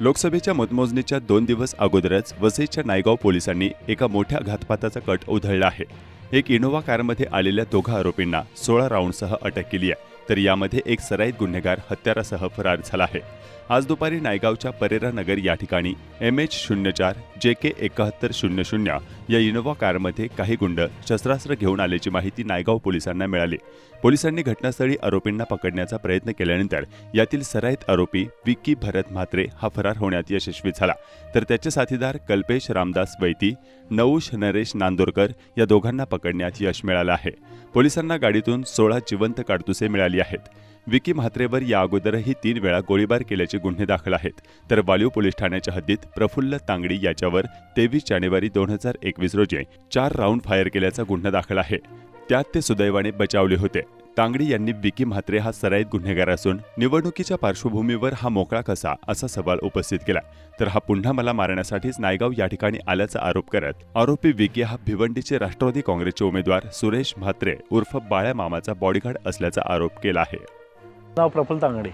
लोकसभेच्या मतमोजणीच्या दोन दिवस अगोदरच वसईच्या नायगाव पोलिसांनी एका मोठ्या घातपाताचा कट उधळला आहे. एक इनोव्हा कारमध्ये आलेल्या दोघा आरोपींना सोळा राऊंडसह अटक केली आहे तर यामध्ये एक सराईत गुन्हेगार हत्यारासह फरार झाला आहे. आज दुपारी नायगावच्या परेरा नगर या ठिकाणी एम एच शून्य चार जे के एकाहत्तर शून्य शून्य या इनोव्हा कारमध्ये काही गुंड शस्त्रास्त्र घेऊन आल्याची माहिती नायगाव पोलिसांना मिळाली. पोलिसांनी घटनास्थळी आरोपींना पकडण्याचा प्रयत्न केल्यानंतर यातील सराईत आरोपी विक्की भरत म्हात्रे हा फरार होण्यात यशस्वी झाला. तर त्याचे साथीदार कल्पेश रामदास वैती नऊश नरेश नांदोरकर या दोघांना पकडण्यात यश मिळालं आहे. पोलिसांना गाडीतून सोळा जिवंत काडतुसे मिळाली आहेत. विकी म्हात्रेवर या अगोदरही तीन वेळा गोळीबार केल्याचे गुन्हे दाखल आहेत. तर वालीव पोलीस ठाण्याच्या हद्दीत प्रफुल्ल तांगडी याच्यावर तेवीस जानेवारी दोन हजार एकवीस रोजी चार राऊंड फायर केल्याचा गुन्हा दाखल आहे. त्यात ते सुदैवाने बचावले होते. तांगडी यांनी विकी म्हात्रे हा सराईत गुन्हेगार असून निवडणुकीच्या पार्श्वभूमीवर हा मोकळा कसा असा सवाल उपस्थित केला. तर हा पुन्हा मला मारण्यासाठीच नायगाव या ठिकाणी आल्याचा आरोप करत आरोपी विकी हा भिवंडीचे राष्ट्रवादी काँग्रेसचे उमेदवार सुरेश म्हात्रे उर्फ बाळ्या मामाचा बॉडीगार्ड असल्याचा आरोप केला आहे. नाव प्रफुल्ल तांगडी.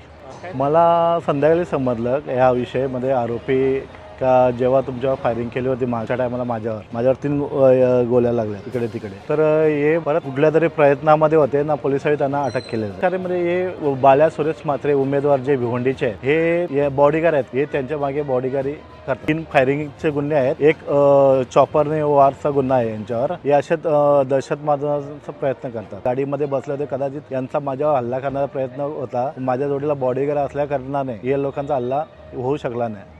मला संध्याकाळी समजलं ह्या विषयमध्ये आरोपी का जेव्हा तुमच्यावर फायरिंग केली होती मागच्या टायमाला माझ्यावर. माझ्यावर तीन गोळ्या लागल्या इकडे तिकडे. तर हे परत कुठल्या तरी प्रयत्नामध्ये होते ना पोलिसांनी त्यांना अटक केलेलं. म्हणजे हे बाल्या सुरेश म्हात्रे उमेदवार जे भिवंडीचे आहेत हे बॉडीगार आहेत. हे त्यांच्या मागे बॉडीगारी करतात. तीन फायरिंगचे गुन्हे आहेत. एक चॉपरने वारचा गुन्हा आहे यांच्यावर. हे असे दहशत मारण्याचा प्रयत्न करतात. गाडीमध्ये बसले होते कदाचित यांचा माझ्यावर हल्ला करण्याचा प्रयत्न होता. माझ्या जोडीला बॉडीगार असल्या कारणाने या लोकांचा हल्ला होऊ शकला नाही.